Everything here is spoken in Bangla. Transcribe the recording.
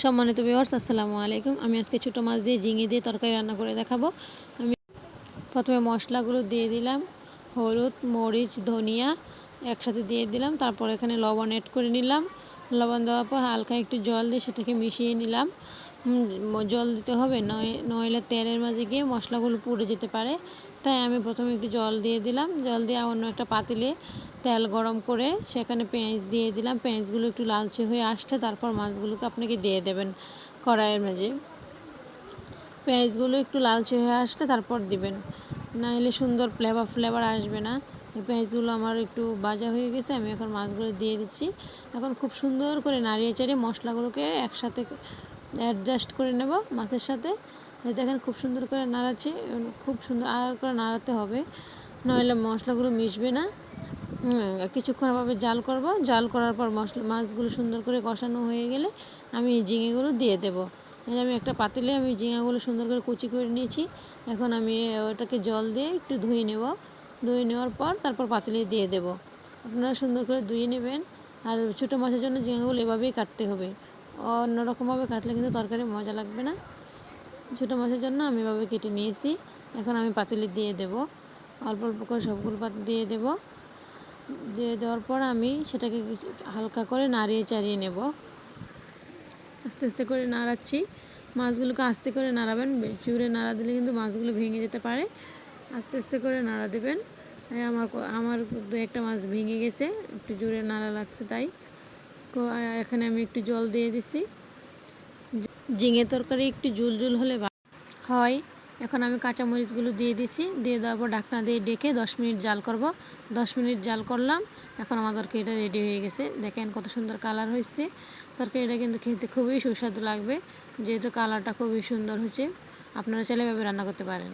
সম্মানিত বিওয়ার্স আসসালামু আলাইকুম। আমি আজকে ছোটো মাছ দিয়ে ঝিঙে দিয়ে তরকারি রান্না করে দেখাবো। আমি প্রথমে মশলাগুলো দিয়ে দিলাম, হলুদ, মরিচ, ধনিয়া একসাথে দিয়ে দিলাম, তারপর এখানে লবণ অ্যাড করে নিলাম। লবণ দেওয়ার পর হালকা একটু জল দিয়ে সেটাকে মিশিয়ে নিলাম। জল দিতে হবে। নয়, নইলে তেলের মাঝে গিয়ে মশলাগুলো পুড়ে যেতে পারে। তাই আমি প্রথমে একটু জল দিয়ে দিলাম। জল দিয়ে অন্য একটা পাতিলে তেল গরম করে সেখানে পেঁয়াজ দিয়ে দিলাম। পেঁয়াজগুলো একটু লালচে হয়ে আসছে, তারপর মাছগুলোকে আপনাকে দিয়ে দেবেন কড়াইয়ের মাঝে। পেঁয়াজগুলো একটু লালচে হয়ে আসলে তারপর দিবেন। না হলে সুন্দর ফ্লেভার ফ্লেভার আসবে না। পেঁয়াজগুলো আমার একটু ভাজা হয়ে গেছে, আমি এখন মাছগুলো দিয়ে দিচ্ছি। এখন খুব সুন্দর করে নাড়িয়ে চাড়িয়ে মশলাগুলোকে একসাথে অ্যাডজাস্ট করে নেব মাছের সাথে। দেখেন খুব সুন্দর করে নাড়াচ্ছি খুব সুন্দর আর করে নাড়াতে হবে। নইলে মশলাগুলো মিশবে না। হুম, কিছুক্ষণ ভাবে জাল করব। জাল করার পর মশলা মাছগুলো সুন্দর করে কষানো হয়ে গেলে আমি ঝিঙেগুলো দিয়ে দেব। আমি একটা পাতিলে আমি ঝিঙাগুলো সুন্দর করে কুচি করে নিয়েছি। এখন আমি ওটাকে জল দিয়ে একটু ধুয়ে নেব। ধুয়ে নেওয়ার পর তারপর পাতিলে দিয়ে দেব। আপনারা সুন্দর করে ধুয়ে নেবেন। আর ছোটো মাছের জন্য ঝিঙাগুলো এভাবেই কাটতে হবে। অন্যরকমভাবে কাটলে কিন্তু তরকারি মজা লাগবে না। ছোটো মাছের জন্য আমি এভাবে কেটে নিয়েছি। এখন আমি পাতিলে দিয়ে দেব। অল্প অল্প করে সবগুলো পাত দিয়ে দেবো। দিয়ে দেওয়ার পর আমি সেটাকে হালকা করে নাড়িয়ে চাড়িয়ে নেব। আস্তে আস্তে করে নাড়াচ্ছি। মাছগুলোকে আস্তে করে নাড়াবেন। জোরে নাড়া দিলে কিন্তু মাছগুলো ভেঙে যেতে পারে। আস্তে আস্তে করে নাড়া দেবেন। আমার আমার দু একটা মাছ ভেঙে গেছে। একটু জোরে নাড়া লাগছে তাই। এখানে আমি একটু জল দিয়ে দিছি। ঝিঙে তরকারি একটু জুল ঝুল হলে হয়। এখন আমি কাঁচামরিচগুলো দিয়ে দিছি। দিয়ে দেওয়ার পর ঢাকনা দিয়ে ডেকে দশ মিনিট জাল করব। দশ মিনিট জাল করলাম। এখন আমার তরকারিটা রেডি হয়ে গেছে। দেখেন কত সুন্দর কালার হয়েছে। তরকারিটা কিন্তু খেতে খুবই সুস্বাদু লাগবে। যেহেতু কালারটা খুবই সুন্দর হয়েছে, আপনারা চাইলে এভাবে রান্না করতে পারেন।